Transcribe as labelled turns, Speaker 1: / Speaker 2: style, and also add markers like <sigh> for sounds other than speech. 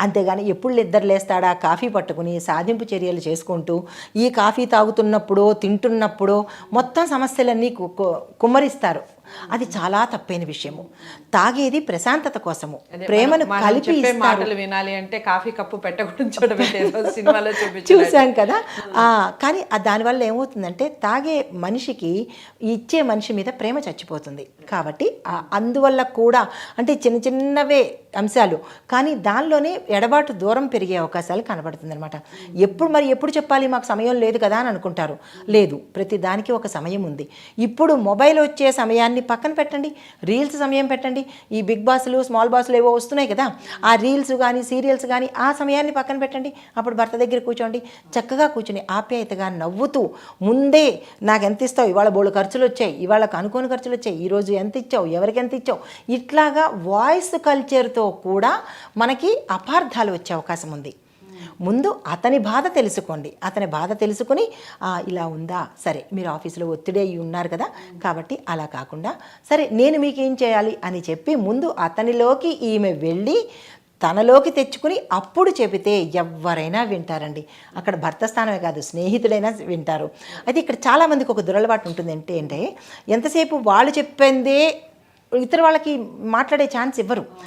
Speaker 1: అంతేగాని ఎప్పుడు ఇద్దరు లేస్తాడా? కాఫీ పట్టుకుని సాధింపు చర్యలు చేసుకుంటూ ఈ కాఫీ తాగుతున్నప్పుడో తింటున్నప్పుడో మొత్తం సమస్యలన్నీ కు- కుమ్మరిస్తారు. అది చాలా తప్పైన విషయము. తాగేది ప్రశాంతత కోసము. ప్రేమను
Speaker 2: మనం
Speaker 1: కలిపి
Speaker 2: మాటలు వినాలి అంటే కాఫీ కప్పు పెట్టకూడదు చూడబెట్టేదో <laughs> సినిమాలో
Speaker 1: చూసాం కదా? ఆ, కానీ ఆ దానివల్ల ఏమవుతుందంటే తాగే మనిషికి ఇచ్చే మనిషి మీద ప్రేమ చచ్చిపోతుంది. కాబట్టి ఆ అందువల్ల కూడా అంటే చిన్న చిన్నవే అంశాలు. కానీ దానిలోనే ఎడబాటు దూరం పెరిగే అవకాశాలు కనబడుతుంది అనమాట ఎప్పుడు మరి ఎప్పుడు చెప్పాలి మాకు సమయం లేదు కదా అని అనుకుంటారు. లేదు ప్రతి దానికి ఒక సమయం ఉంది. ఇప్పుడు మొబైల్ వచ్చే సమయాన్ని పక్కన పెట్టండి. రీల్స్ సమయం పెట్టండి. ఈ బిగ్ బాస్లు స్మాల్ బాస్లు ఏవో వస్తున్నాయి కదా ఆ రీల్స్ కానీ సీరియల్స్ కానీ ఆ సమయాన్ని పక్కన పెట్టండి. అప్పుడు భర్త దగ్గర కూర్చోండి. చక్కగా కూర్చొని ఆప్యాయతగా నవ్వుతూ ముందే నాకు ఎంత ఇస్తావు? ఇవాళ బోళ్ళు ఖర్చులు వచ్చాయి. ఇవాళ అనుకోని ఖర్చులు వచ్చాయి. ఈరోజు ఎంత ఇచ్చావు? ఎవరికి ఎంత ఇచ్చావు? ఇట్లాగా వాయిస్ కల్చర్తో కూడా మనకి అపార్థాలు వచ్చే అవకాశం ఉంది. ముందు అతని బాధ తెలుసుకోండి. అతని బాధ తెలుసుకుని ఇలా ఉందా? సరే మీరు ఆఫీసులో ఒత్తిడి అయి ఉన్నారు కదా కాబట్టి అలా కాకుండా సరే నేను మీకు ఏం చేయాలి? అని చెప్పి ముందు అతనిలోకి ఈమె వెళ్ళి తనలోకి తెచ్చుకుని అప్పుడు చెబితే ఎవరైనా వింటారండి. అక్కడ భర్త స్థానమే కాదు స్నేహితుడైనా వింటారు. అయితే ఇక్కడ చాలామందికి ఒక దురలవాటు ఉంటుంది అంటే అంటే ఎంతసేపు వాళ్ళు చెప్పిందే ఇతర వాళ్ళకి మాట్లాడే ఛాన్స్ ఇవ్వరు.